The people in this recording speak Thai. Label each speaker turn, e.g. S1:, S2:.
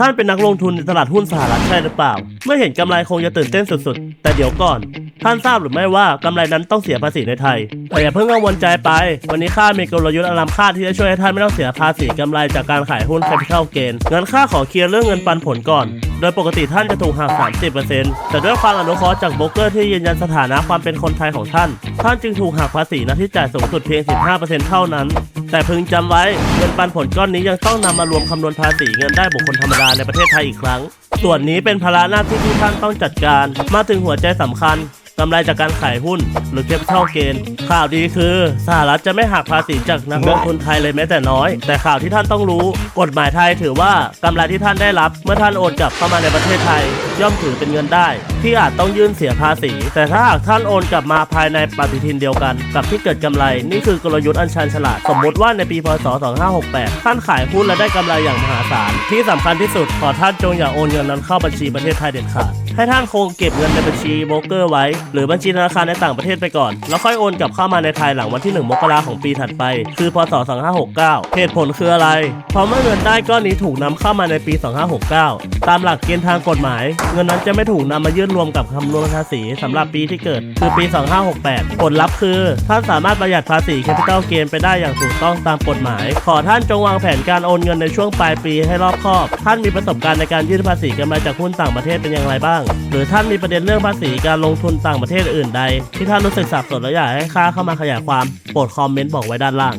S1: ท่านเป็นนักลงทุนในตลาดหุ้นสหรัฐใช่หรือเปล่า เมื่อเห็นกำไรคงจะตื่นเต้นสุดๆ แต่เดี๋ยวก่อน ท่านทราบหรือไม่ว่ากำไรนั้นต้องเสียภาษีในไทย แต่อย่าเพิ่งกังวลใจไป วันนี้ข้ามีกลยุทธ์อลัมค่าที่จะช่วยให้ท่านไม่ต้องเสียภาษีกำไรจากการขายหุ้น Capital Gain งั้นข้าขอเคลียร์เรื่องเงินปันผลก่อน โดยปกติท่านจะถูกหัก 30%แต่ด้วยความอนุเคราะห์จากโบรกเกอร์ที่ยืนยันสถานะความเป็นคนไทยของท่าน ท่านจึงถูกหักภาษีหน้าที่จ่ายสูงสุดเพียง 15%เท่านั้น แต่พึงจำไว้เงินปันผลก้อนนี้ยังต้องนำมารวมคำนวณภาษีเงินได้บุคคลธรรมดาในประเทศไทยอีกครั้ง ส่วนนี้เป็นภาระหน้าที่ที่ท่านต้องจัดการ มาถึงหัวใจสำคัญ กำไรจากการขายหุ้น หรือ capital gain ข่าวดีคือ สหรัฐจะไม่หักภาษีจากนักลงทุนไทยเลยแม้แต่น้อย แต่ข่าวที่ท่านต้องรู้ กฎหมายไทยถือว่ากำไรที่ท่านได้รับ เมื่อท่านโอนกลับเข้ามาในประเทศไทย ย่อมถือเป็นเงินได้ ที่อาจต้องยื่นเสียภาษี แต่ถ้าหากท่านโอนกลับมาภายในปฏิทินเดียวกัน กับที่เกิดกำไรนี่คือกลยุทธ์อันชันฉลาด สมมติว่าในปีพศ 2568 ท่านขายหุ้นและได้กำไรอย่างมหาศาลที่สำคัญที่สุดขอท่านจงอย่าโอนเงินนั้นเข้าบัญชีประเทศไทยเด็ดขาดให้ท่านคงเก็บเงินในบัญชีโบรกเกอร์ไว้หรือบัญชีธนาคารในต่างประเทศไปก่อน แล้วค่อยโอนกลับเข้ามาในไทยหลังวันที่ 1 มกราของปีถัดไป คือพศ 2569 เหตุผลคืออะไร เพราะเมื่อเงินได้ก้อนนี้ถูกนำเข้ามาในปี 2569 ตามหลักเกณฑ์ทางกฎหมาย เงินนั้นจะไม่ถูกนำมายื่นรวมกับคำนวณภาษีสำหรับปีที่เกิด คือปี 2568 ผลลัพธ์คือ ท่านสามารถประหยัดภาษี Capital Gain ไปได้อย่างถูกต้องตามกฎหมาย ขอท่านจงวางแผนการโอนเงินในช่วงปลายปีให้รอบคอบ ท่านมีประสบการณ์ในการยื่นภาษีกำไรจากหุ้นต่างประเทศเป็นอย่างไรบ้าง หรือท่านมีประเด็นเรื่องภาษีการลงทุนต่างางประเทศอื่นใด ที่ท่านรู้สึกสับสนและอยากให้ข้าเข้ามาขยายความ โปรดคอมเมนต์บอกไว้ด้านล่าง